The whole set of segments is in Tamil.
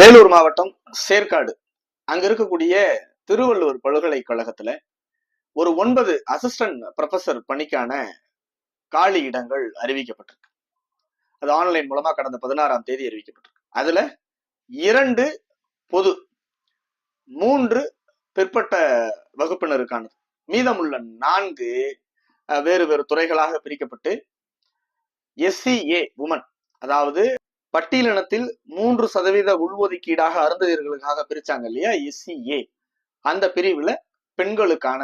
வேலூர் மாவட்டம் சேர்க்காடு அங்க இருக்கக்கூடிய திருவள்ளுவர் பல்கலைக்கழகத்துல ஒரு ஒன்பது அசிஸ்டன்ட் ப்ரொஃபசர் பணிக்கான காலி இடங்கள் அறிவிக்கப்பட்டிருக்கு. அது ஆன்லைன் மூலமா கடந்த பதினாறாம் தேதி அறிவிக்கப்பட்டிருக்கு. அதுல இரண்டு பொது மூன்று பிற்பட்ட வகுப்பினருக்கானது. மீதமுள்ள நான்கு வேறு வேறு துறைகளாக பிரிக்கப்பட்டு எஸ்சிஏ உமன் அதாவது பட்டியலினத்தில் மூன்று சதவீத உள்ஒதுக்கீடாக அருந்ததியர்களுக்காக பிரிச்சாங்க இல்லையா? எஸ்சிஏ அந்த பிரிவுல பெண்களுக்கான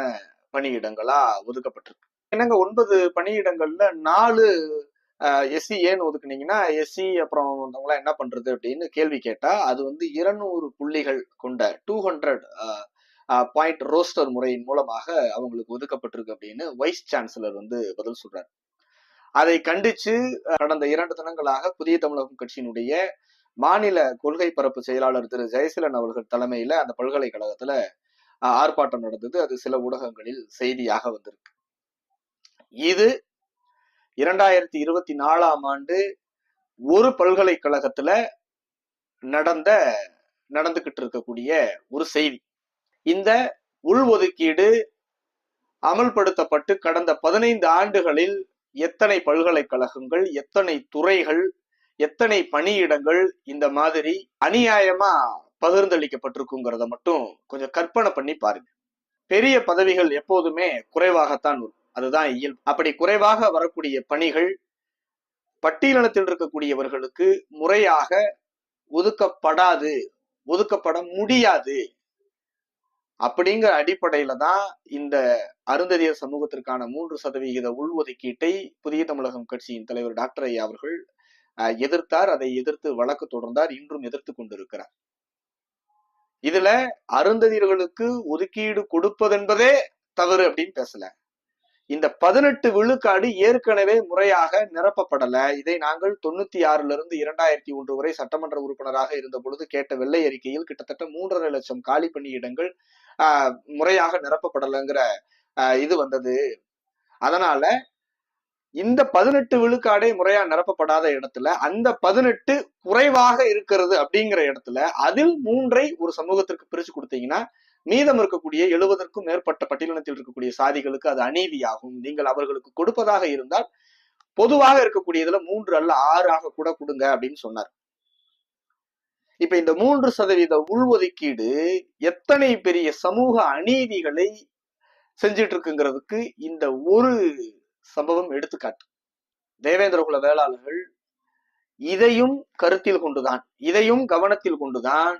பணியிடங்களா ஒதுக்கப்பட்டிருக்கு. என்னங்க ஒன்பது பணியிடங்கள்ல நாலு எஸ்சிஏன்னு ஒதுக்குனீங்கன்னா எஸ்சி அப்புறம் வந்தவங்களாம் என்ன பண்றது அப்படின்னு கேள்வி கேட்டா அது வந்து இருநூறு புள்ளிகள் கொண்ட டூ ஹண்ட்ரட் பாயிண்ட் ரோஸ்டர் முறையின் மூலமாக அவங்களுக்கு ஒதுக்கப்பட்டிருக்கு அப்படின்னு வைஸ் சான்சலர் வந்து பதில் சொல்றாரு. அதை கண்டிச்சு கடந்த இரண்டு தினங்களாக புதிய தமிழகம் கட்சியினுடைய மாநில கொள்கை பரப்பு செயலாளர் திரு ஜெயசீலன் அவர்கள் தலைமையில அந்த பல்கலைக்கழகத்துல ஆர்ப்பாட்டம் நடந்தது. அது சில ஊடகங்களில் செய்தியாக வந்திருக்கு. இது இரண்டாயிரத்தி இருபத்தி நாலாம் ஆண்டு ஒரு பல்கலைக்கழகத்துல நடந்த நடந்துகிட்டு இருக்கக்கூடிய ஒரு செய்தி. இந்த உள்ஒதுக்கீடு அமல்படுத்தப்பட்டு கடந்த பதினைந்து ஆண்டுகளில் எத்தனை பல்கலைக்கழகங்கள் எத்தனை துறைகள் எத்தனை பணியிடங்கள் இந்த மாதிரி அநியாயமா பகிர்ந்தளிக்கப்பட்டிருக்குங்கிறத மட்டும் கொஞ்சம் கற்பனை பண்ணி பாருங்க. பெரிய பதவிகள் எப்போதுமே குறைவாகத்தான் வரும். அதுதான் இயல்பு. அப்படி குறைவாக வரக்கூடிய பணிகள் பட்டியலினத்தில் இருக்கக்கூடியவர்களுக்கு முறையாக ஒதுக்கப்படாது ஒதுக்கப்பட முடியாது. அப்படிங்கிற அடிப்படையில தான் இந்த அருந்ததியர் சமூகத்திற்கான மூன்று சதவிகித உள்ஒதுக்கீட்டை புதிய தமிழகம் கட்சியின் தலைவர் டாக்டர் ஐயா அவர்கள் அஹ், எதிர்த்தார். அதை எதிர்த்து வழக்கு தொடர்ந்தார். இன்றும் எதிர்த்து கொண்டிருக்கிறார். இதுல அருந்ததியர்களுக்கு ஒதுக்கீடு கொடுப்பதென்பதே தவறு அப்படின்னு பேசல. இந்த பதினெட்டு விழுக்காடு ஏற்கனவே முறையாக நிரப்பப்படல. இதை நாங்கள் தொண்ணூத்தி ஆறுல இருந்து இரண்டாயிரத்தி ஒன்று வரை சட்டமன்ற உறுப்பினராக இருந்த பொழுது கேட்ட வெள்ளை அறிக்கையில் கிட்டத்தட்ட மூன்றரை லட்சம் காலி பணியிடங்கள் ஆஹ், முறையாக நிரப்பப்படலைங்கிற இது வந்தது. அதனால இந்த பதினெட்டு விழுக்காடே முறையா நிரப்பப்படாத இடத்துல அந்த பதினெட்டு குறைவாக இருக்கிறது அப்படிங்கிற இடத்துல அதில் மூன்றை ஒரு சமூகத்திற்கு பிரிச்சு கொடுத்தீங்கன்னா மீதம் இருக்கக்கூடிய எழுபதற்கும் மேற்பட்ட பட்டியலினத்தில் இருக்கக்கூடிய சாதிகளுக்கு அது அநீதியாகும். நீங்கள் அவர்களுக்கு கொடுப்பதாக இருந்தால் பொதுவாக இருக்கக்கூடியதுல மூன்று அல்ல ஆறு ஆக கூட கொடுங்க அப்படின்னு சொன்னார். இப்ப இந்த மூன்று சதவீத உள்ஒதுக்கீடு எத்தனை பெரிய சமூக அநீதிகளை செஞ்சிட்டு இருக்குங்கிறதுக்கு இந்த ஒரு சம்பவம் எடுத்துக்காட்டு. தேவேந்திரகுல வேளாளர்கள் இதையும் கருத்தில் கொண்டுதான் இதையும் கவனத்தில் கொண்டுதான்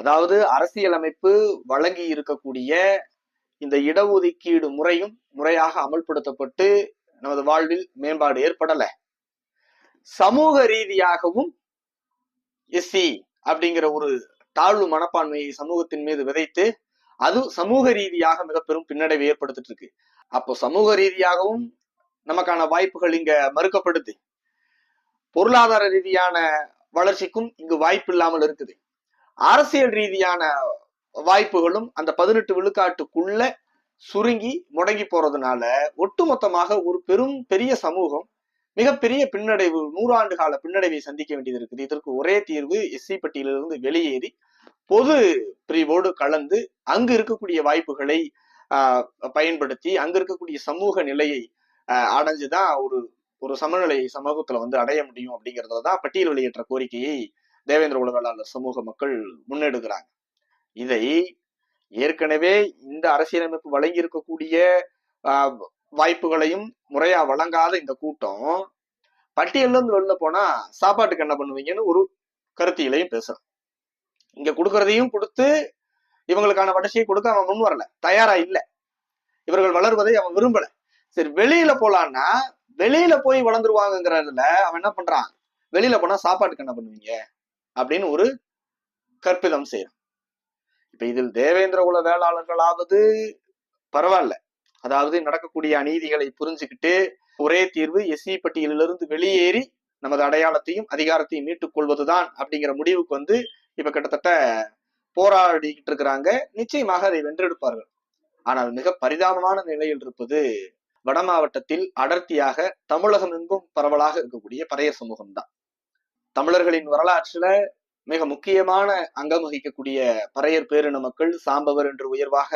அதாவது அரசியலமைப்பு வழங்கி இருக்கக்கூடிய இந்த இடஒதுக்கீடு முறையும் முறையாக அமல்படுத்தப்பட்டு நமது வாழ்வில் மேம்பாடு ஏற்படல. சமூக ரீதியாகவும் எஸ்சி அப்படிங்கிற ஒரு தாழ்வு மனப்பான்மையை சமூகத்தின் மீது விதைத்து அது சமூக ரீதியாக மிக பெரும் பின்னடைவை ஏற்படுத்திட்டு இருக்கு அப்போ சமூக ரீதியாகவும் நமக்கான வாய்ப்புகள் இங்க மறுக்கப்படுது. பொருளாதார ரீதியான வளர்ச்சிக்கும் இங்கு வாய்ப்பு இல்லாமல் இருக்குது. அரசியல் ரீதியான வாய்ப்புகளும் அந்த பதினெட்டு விழுக்காட்டுக்குள்ள சுருங்கி முடங்கி போறதுனால ஒட்டுமொத்தமாக ஒரு பெரும் பெரிய சமூகம் மிகப்பெரிய பின்னடைவு நூறாண்டு கால பின்னடைவை சந்திக்க வேண்டியது இருக்குது. இதற்கு ஒரே தீர்வு எஸ்சி பட்டியலிருந்து வெளியேறி பொது பிரிவோடு கலந்து அங்கு இருக்கக்கூடிய வாய்ப்புகளை ஆஹ், பயன்படுத்தி அங்க இருக்கக்கூடிய சமூக நிலையை ஆஹ், அடைஞ்சுதான் ஒரு ஒரு சமநிலை சமூகத்துல வந்து அடைய முடியும் அப்படிங்கறதுல தான் பட்டியல் வெளியேற்ற கோரிக்கையை தேவேந்திர உளவியலாளர் சமூக மக்கள் முன்னெடுக்கிறாங்க. இதை ஏற்கனவே இந்த அரசியலமைப்பு வழங்கி இருக்கக்கூடிய ஆஹ், வாய்ப்புகளையும் முறையா வழங்காத இந்த கூட்டம் பட்டியல்ல இருந்து வெளில போனா சாப்பாட்டுக்கு என்ன பண்ணுவீங்கன்னு ஒரு கருத்தியலையும் பேசுறான். இங்க கொடுக்கறதையும் கொடுத்து இவங்களுக்கான வளர்ச்சியை கொடுக்க அவன் முன் வரல தயாரா இல்ல. இவர்கள் வளர்வதை அவன் விரும்பல. சரி வெளியில போலான்னா வெளியில போய் வளர்ந்துருவாங்கங்கிறதுல அவன் என்ன பண்றான்? வெளியில போனா சாப்பாட்டுக்கு என்ன பண்ணுவீங்க? அப்படின்னு ஒரு கற்பிதம் செய்யறான் இப்ப இதில் தேவேந்திர குல வேளாளர்களாவது பரவாயில்ல. அதாவது நடக்கக்கூடிய அநீதிகளை புரிஞ்சுக்கிட்டு ஒரே தீர்வு எஸ்சி பட்டியலிலிருந்து வெளியேறி நமது அடையாளத்தையும் அதிகாரத்தையும் மீட்டுக் கொள்வதுதான் அப்படிங்கிற முடிவுக்கு வந்து இப்ப கிட்டத்தட்ட போராடிக்கிட்டு இருக்கிறாங்க. நிச்சயமாக அதை வென்றெடுப்பார்கள். ஆனால் மிக பரிதாபமான நிலையில் இருப்பது வட மாவட்டத்தில் அடர்த்தியாக தமிழகம் எங்கும் பரவலாக இருக்கக்கூடிய பழைய சமூகம் தான் தமிழர்களின் வரலாற்றுல மிக முக்கியமான அங்கம் வகிக்கக்கூடிய பறையர் பேரின மக்கள் சாம்பவர் என்று உயர்வாக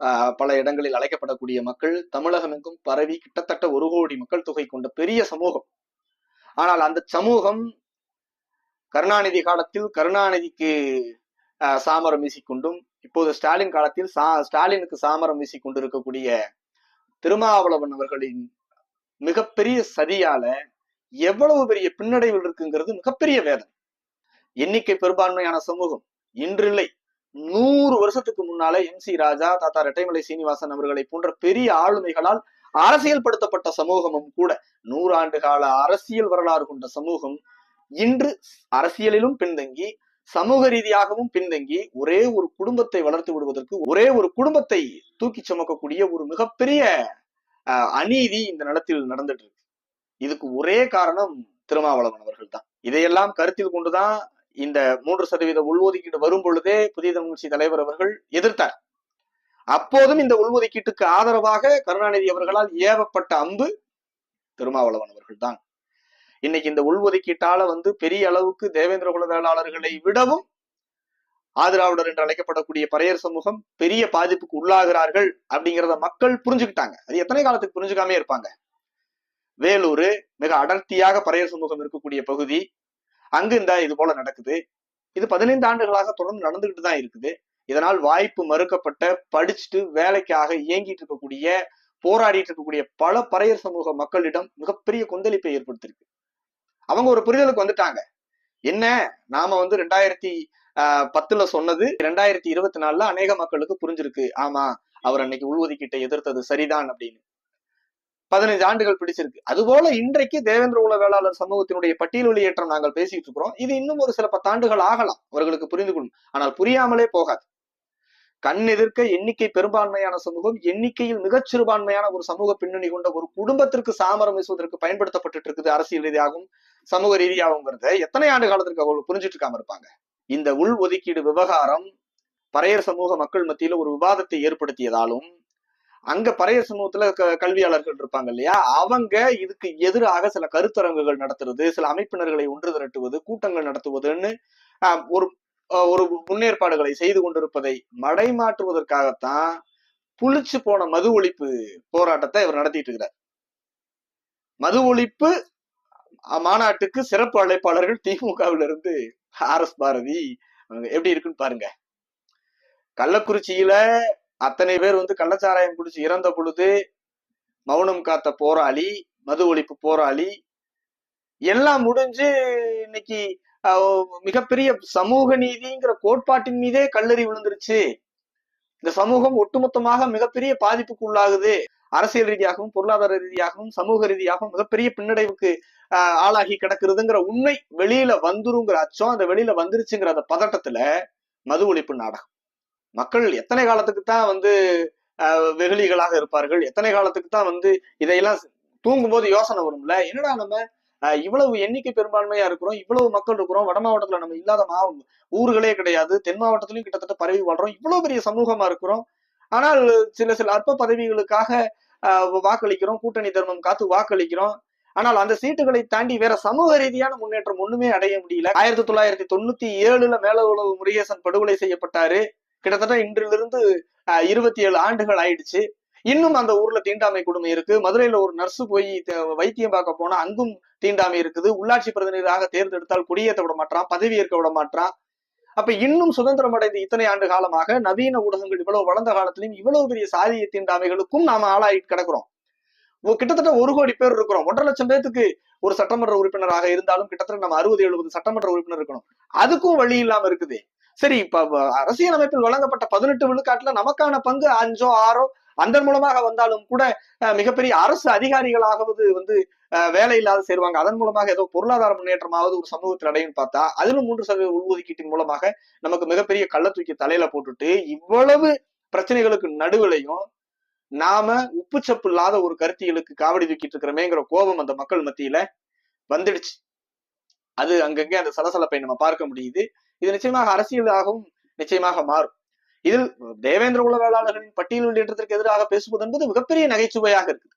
ஆஹ், பல இடங்களில் அழைக்கப்படக்கூடிய மக்கள் தமிழகம் எங்கும் பரவி கிட்டத்தட்ட ஒரு கோடி மக்கள் தொகை கொண்ட பெரிய சமூகம். ஆனால் அந்த சமூகம் கருணாநிதி காலத்தில் கருணாநிதிக்கு ஆஹ், சாமரம் வீசிக்கொண்டும் இப்போது ஸ்டாலின் காலத்தில் சா ஸ்டாலினுக்கு சாமரம் வீசிக்கொண்டு கொண்டிருக்கக்கூடிய திருமாவளவன் அவர்களின் மிகப்பெரிய சதியால எவ்வளவு பெரிய பின்னடைவில் இருக்குங்கிறது மிகப்பெரிய வேதனை. எண்ணிக்கை பெரும்பான்மையான சமூகம் இன்றில்லை. நூறு வருஷத்துக்கு முன்னாலே எம் சி ராஜா தாத்தா ரெட்டைமலை சீனிவாசன் அவர்களை போன்ற பெரிய ஆளுமைகளால் அரசியல்படுத்தப்பட்ட சமூகமும் கூட நூறாண்டு கால அரசியல் வரலாறு கொண்ட சமூகம் இன்று அரசியலிலும் பின்தங்கி சமூக ரீதியாகவும் பின்தங்கி ஒரே ஒரு குடும்பத்தை வளர்த்து விடுவதற்கு ஒரே ஒரு குடும்பத்தை தூக்கி சுமக்கக்கூடிய ஒரு மிகப்பெரிய அஹ், அநீதி இந்த நிலத்தில் நடந்துட்டு இருக்கு. இதுக்கு ஒரே காரணம் திருமாவளவன் அவர்கள் தான் இதையெல்லாம் கருத்தில் கொண்டுதான் இந்த மூன்று சதவீத உள்ஒதுக்கீடு வரும் பொழுதே புதிய தமிழ்ச்சி தலைவர் அவர்கள் எதிர்த்தார். அப்போதும் இந்த உள்ஒதுக்கீட்டுக்கு ஆதரவாக கருணாநிதி அவர்களால் ஏவப்பட்ட அம்பு திருமாவளவன் அவர்கள் தான் இன்னைக்கு இந்த உள்ஒதுக்கீட்டால வந்து பெரிய அளவுக்கு தேவேந்திர குல வேளாளர்களை விடவும் ஆதிராவிடர் என்று அழைக்கப்படக்கூடிய பறையர் சமூகம் பெரிய பாதிப்புக்கு உள்ளாகிறார்கள் அப்படிங்கிறத மக்கள் புரிஞ்சுக்கிட்டாங்க. அது எத்தனை காலத்துக்கு புரிஞ்சுக்காமே இருப்பாங்க. வேலூர் மிக அடர்த்தியாக பறையர் சமூகம் இருக்கக்கூடிய பகுதி. அங்கு இந்த இது போல நடக்குது. இது பதினைந்து ஆண்டுகளாக தொடர்ந்து நடந்துகிட்டு தான் இருக்குது. இதனால் வாய்ப்பு மறுக்கப்பட்ட படிச்சுட்டு வேலைக்காக இயங்கிட்டு இருக்கக்கூடிய போராடிட்டு இருக்கக்கூடிய பல பறையர் சமூக மக்களிடம் மிகப்பெரிய கொந்தளிப்பை ஏற்படுத்தியிருக்கு. அவங்க ஒரு புரிதலுக்கு வந்துட்டாங்க. என்ன? நாம வந்து ரெண்டாயிரத்தி ஆஹ் பத்துல சொன்னது ரெண்டாயிரத்தி இருபத்தி நாலுல அநேக மக்களுக்கு புரிஞ்சிருக்கு. ஆமா அவர் அன்னைக்கு உள்ஒதுக்கீட்டை எதிர்த்தது சரிதான் அப்படின்னு. பதினைஞ்சு ஆண்டுகள் பிடிச்சிருக்கு. அதுபோல இன்றைக்கு தேவேந்திர உல வேளாளர் சமூகத்தினுடைய பட்டியல் வெளியேற்றம் நாங்கள் பேசிட்டு இருக்கிறோம். இது இன்னும் ஒரு சில பத்தாண்டுகள் ஆகலாம். அவர்களுக்கு புரிந்து கொள்ளும். ஆனால் புரியாமலே போகாது. கண் எதிர்க்க எண்ணிக்கை பெரும்பான்மையான சமூகம் எண்ணிக்கையில் மிகச் சிறுபான்மையான ஒரு சமூக பின்னணி கொண்ட ஒரு குடும்பத்திற்கு சாமரம் வீசுவதற்கு பயன்படுத்தப்பட்டு இருக்குது அரசியல் ரீதியாகவும் சமூக ரீதியாகுங்கிறத எத்தனை ஆண்டு காலத்திற்கு அவங்க புரிஞ்சிட்டு இருக்காம இருப்பாங்க? இந்த உள் ஒதுக்கீடு விவகாரம் பறையர் சமூக மக்கள் மத்தியில ஒரு விவாதத்தை ஏற்படுத்தியதாலும் அங்க பறைய சமூகத்துல க- கல்வியாளர்கள் இருப்பாங்க இல்லையா? அவங்க இதுக்கு எதிராக சில கருத்தரங்குகள் நடத்துறது சில அமைப்பினர்களை ஒன்று திரட்டுவது கூட்டங்கள் நடத்துவதுன்னு ஆஹ், ஒரு ஒரு முன்னேற்பாடுகளை செய்து கொண்டிருப்பதை மடைமாற்றுவதற்காகத்தான் புளிச்சு போன மது ஒழிப்பு போராட்டத்தை இவர் நடத்திட்டு இருக்கிறார். மது ஒழிப்பு மாநாட்டுக்கு சிறப்பு அழைப்பாளர்கள் திமுகவில இருந்து ஆர் எஸ் பாரதி. எப்படி இருக்குன்னு பாருங்க. கள்ளக்குறிச்சியில அத்தனை பேர் வந்து கள்ளச்சாராயம் குடிச்சு இறந்த பொழுது மௌனம் காத்த போராளி மது ஒழிப்பு போராளி எல்லாம் முடிஞ்சு இன்னைக்கு மிகப்பெரிய சமூக நீதிங்கிற கோட்பாட்டின் மீதே கல்லறி விழுந்துருச்சு. இந்த சமூகம் ஒட்டுமொத்தமாக மிகப்பெரிய பாதிப்புக்கு உள்ளாகுது அரசியல் ரீதியாகவும் பொருளாதார ரீதியாகவும் சமூக ரீதியாகவும் மிகப்பெரிய பின்னடைவுக்கு ஆஹ், ஆளாகி கிடக்குறதுங்கிற உண்மை வெளியில வந்துருங்கிற அச்சம் அந்த வெளியில வந்துருச்சுங்கிற அந்த பதட்டத்துல மது ஒழிப்பு நாடகம். மக்கள் எத்தனை காலத்துக்கு தான் வந்து வெகுளிகளாக இருப்பார்கள்? எத்தனை காலத்துக்கு தான் வந்து இதையெல்லாம் தூங்கும்போது யோசனை வரும்ல? என்னடா நம்ம இவ்வளவு எண்ணிக்கை பெரும்பான்மையா இருக்கிறோம் இவ்வளவு மக்கள் இருக்கிறோம் வட மாவட்டத்துல நம்ம இல்லாத மா ஊர்களே கிடையாது தென் மாவட்டத்திலயும் கிட்டத்தட்ட பரவி வாழ்றோம் இவ்வளவு பெரிய சமூகமா இருக்கிறோம். ஆனால் சில சில அற்ப பதவிகளுக்காக வாக்களிக்கிறோம் கூட்டணி தர்மம் காத்து வாக்களிக்கிறோம். ஆனால் அந்த சீட்டுகளை தாண்டி வேற சமூக ரீதியான முன்னேற்றம் ஒண்ணுமே அடைய முடியல. ஆயிரத்தி தொள்ளாயிரத்தி தொண்ணூத்தி ஏழுல மேல உளவு முருகேசன் படுகொலை செய்யப்பட்டாரு. கிட்டத்தட்ட இன்றிலிருந்து இருபத்தி ஏழு ஆண்டுகள் ஆயிடுச்சு. இன்னும் அந்த ஊர்ல தீண்டாமை கொடுமை இருக்கு. மதுரையில ஒரு நர்ஸ் போய் வைத்தியம் பார்க்க போனா அங்கும் தீண்டாமை இருக்குது. உள்ளாட்சி பிரதிநிதியாக தேர்ந்தெடுத்தால் குடியேற்ற விட மாட்டான் பதவி ஏற்க விட மாட்டான் அப்ப இன்னும் சுதந்திரம் அடைந்த இத்தனை ஆண்டு காலமாக நவீன ஊடகங்கள் இவ்வளவு வளர்ந்த காலத்திலும் இவ்வளவு பெரிய சாதிய தீண்டாமைகளுக்கும் நாம ஆளாயிட்டு கிடக்குறோம். கிட்டத்தட்ட ஒரு கோடி பேர் இருக்கிறோம். ஒன்றரை லட்சம் பேத்துக்கு ஒரு சட்டமன்ற உறுப்பினராக இருந்தாலும் கிட்டத்தட்ட நம்ம அறுபது எழுபது சட்டமன்ற உறுப்பினர் இருக்கணும். அதுக்கும் வழி இல்லாம இருக்குது. சரி இப்ப அரசியலமைப்பில் வழங்கப்பட்ட பதினெட்டு விழுக்காட்டுல நமக்கான பங்கு அஞ்சோ ஆறோ அதன் மூலமாக வந்தாலும் கூட மிகப்பெரிய அரசு அதிகாரிகளாகவது வந்து வேலை இல்லாத சேருவாங்க. அதன் மூலமாக ஏதோ பொருளாதார முன்னேற்றமாவது ஒரு சமூகத்தில் அடையும் பார்த்தா அதிலும் மூன்று சதவீத உள்ஒதுக்கீட்டின் மூலமாக நமக்கு மிகப்பெரிய கள்ள தூக்கி தலையில போட்டுட்டு இவ்வளவு பிரச்சனைகளுக்கு நடுவிலையும் நாம உப்புச்சப்பு இல்லாத ஒரு கருத்தியலுக்கு காவடி தூக்கிட்டு இருக்கிறோமேங்கிற கோபம் அந்த மக்கள் மத்தியில வந்துடுச்சு. அது அங்கங்கே அந்த சலசலப்பை நம்ம பார்க்க முடியுது. இது நிச்சயமாக அரசியலாகவும் நிச்சயமாக மாறும். இதில் தேவேந்திர குல வேளாளர்களின் பட்டியல் வெளியேற்றத்திற்கு எதிராக பேசுவது என்பது மிகப்பெரிய நகைச்சுவையாக இருக்குது.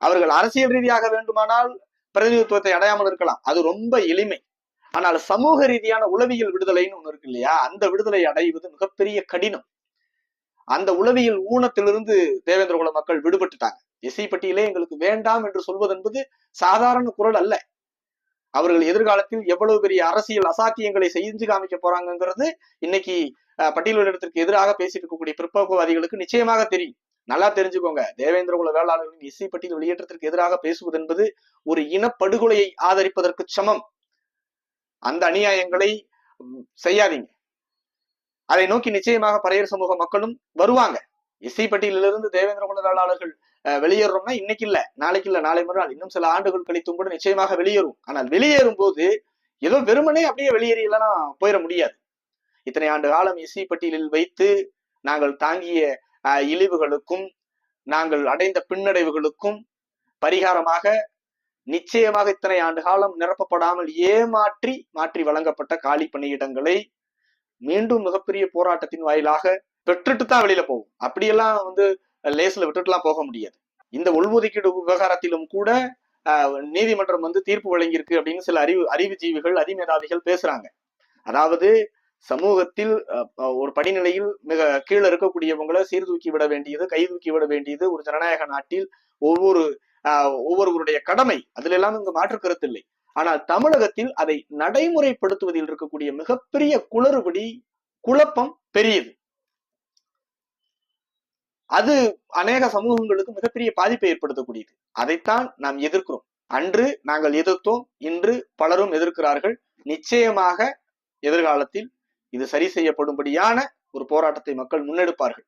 அவர்கள் அரசியல் ரீதியாக வேண்டுமானால் பிரதிநிதித்துவத்தை அடையாமல் இருக்கலாம். அது ரொம்ப எளிமை. ஆனால் சமூக ரீதியான உளவியல் விடுதலைன்னு ஒண்ணு இருக்கு இல்லையா? அந்த விடுதலை அடைவது மிகப்பெரிய கடினம். அந்த உளவியல் ஊனத்திலிருந்து தேவேந்திர குல மக்கள் விடுபட்டுட்டாங்க. எஸ்சி பட்டியலே எங்களுக்கு வேண்டாம் என்று சொல்வது என்பது சாதாரண குரல் அல்ல. அவர்கள் எதிர்காலத்தில் எவ்வளவு பெரிய அரசியல் அசாத்தியங்களை செஞ்சு காமிக்க போறாங்கங்கிறது இன்னைக்கு பட்டியலிடத்திற்கு எதிராக பேசிட்டு இருக்கக்கூடிய பிற்போக்குவாதிகளுக்கு நிச்சயமாக தெரியும். நல்லா தெரிஞ்சுக்கோங்க. தேவேந்திரகுல வேளாளர்களின் இசை பட்டியல் வெளியேற்றத்திற்கு எதிராக பேசுவது என்பது ஒரு இனப்படுகொலையை ஆதரிப்பதற்கு சமம். அந்த அநியாயங்களை செய்யாதீங்க. அதை நோக்கி நிச்சயமாக பறையர் சமூக மக்களும் வருவாங்க. இசை பட்டியலிலிருந்து தேவேந்திர குல வேளாளர்கள் வெளியேறோம்னா இன்னைக்கு இல்ல நாளைக்கு இல்ல நாளை மறுநாள். இன்னும் சில ஆண்டுகள் கழித்தும் கூட நிச்சயமாக வெளியேறும். ஆனால் வெளியேறும் போது ஏதோ வெறுமனே அப்படியே வெளியேறியெல்லாம் போயிட முடியாது. இத்தனை ஆண்டு காலம் இசை பட்டியலில் வைத்து நாங்கள் தாங்கிய இழிவுகளுக்கும் நாங்கள் அடைந்த பின்னடைவுகளுக்கும் பரிகாரமாக நிச்சயமாக இத்தனை ஆண்டு காலம் நிரப்பப்படாமல் ஏமாற்றி மாற்றி வழங்கப்பட்ட காலி பணியிடங்களை மீண்டும் மிகப்பெரிய போராட்டத்தின் வாயிலாக பெற்றுட்டு தான் வெளியில போகும் அப்படியெல்லாம் வந்து லேஸ்ல விட்டுட்டுலாம் போக முடியாது. இந்த உள்ஒதுக்கீடு விவகாரத்திலும் கூட ஆஹ், நீதிமன்றம் வந்து தீர்ப்பு வழங்கியிருக்கு அப்படின்னு சில அறிவு அறிவுஜீவிகள் அதிமேதாவிகள் பேசுறாங்க. அதாவது சமூகத்தில் அஹ், ஒரு படிநிலையில் மிக கீழே இருக்கக்கூடியவங்களை சீர்தூக்கி விட வேண்டியது கை தூக்கி விட வேண்டியது ஒரு ஜனநாயக நாட்டில் ஒவ்வொரு ஆஹ், ஒவ்வொருவருடைய கடமை. அதுல எல்லாம் இங்கு மாற்று கருத்து இல்லை. ஆனால் தமிழகத்தில் அதை நடைமுறைப்படுத்துவதில் இருக்கக்கூடிய மிகப்பெரிய குளறுபடி குழப்பம் பெரியது. அது அநேக சமூகங்களுக்கு மிகப்பெரிய பாதிப்பை ஏற்படுத்தக்கூடியது. அதைத்தான் நாம் எதிர்க்கிறோம். அன்று நாங்கள் எதிர்த்தோம் இன்று பலரும் எதிர்க்கிறார்கள். நிச்சயமாக எதிர்காலத்தில் இது சரி செய்யப்படும்படியான ஒரு போராட்டத்தை மக்கள் முன்னெடுப்பார்கள்.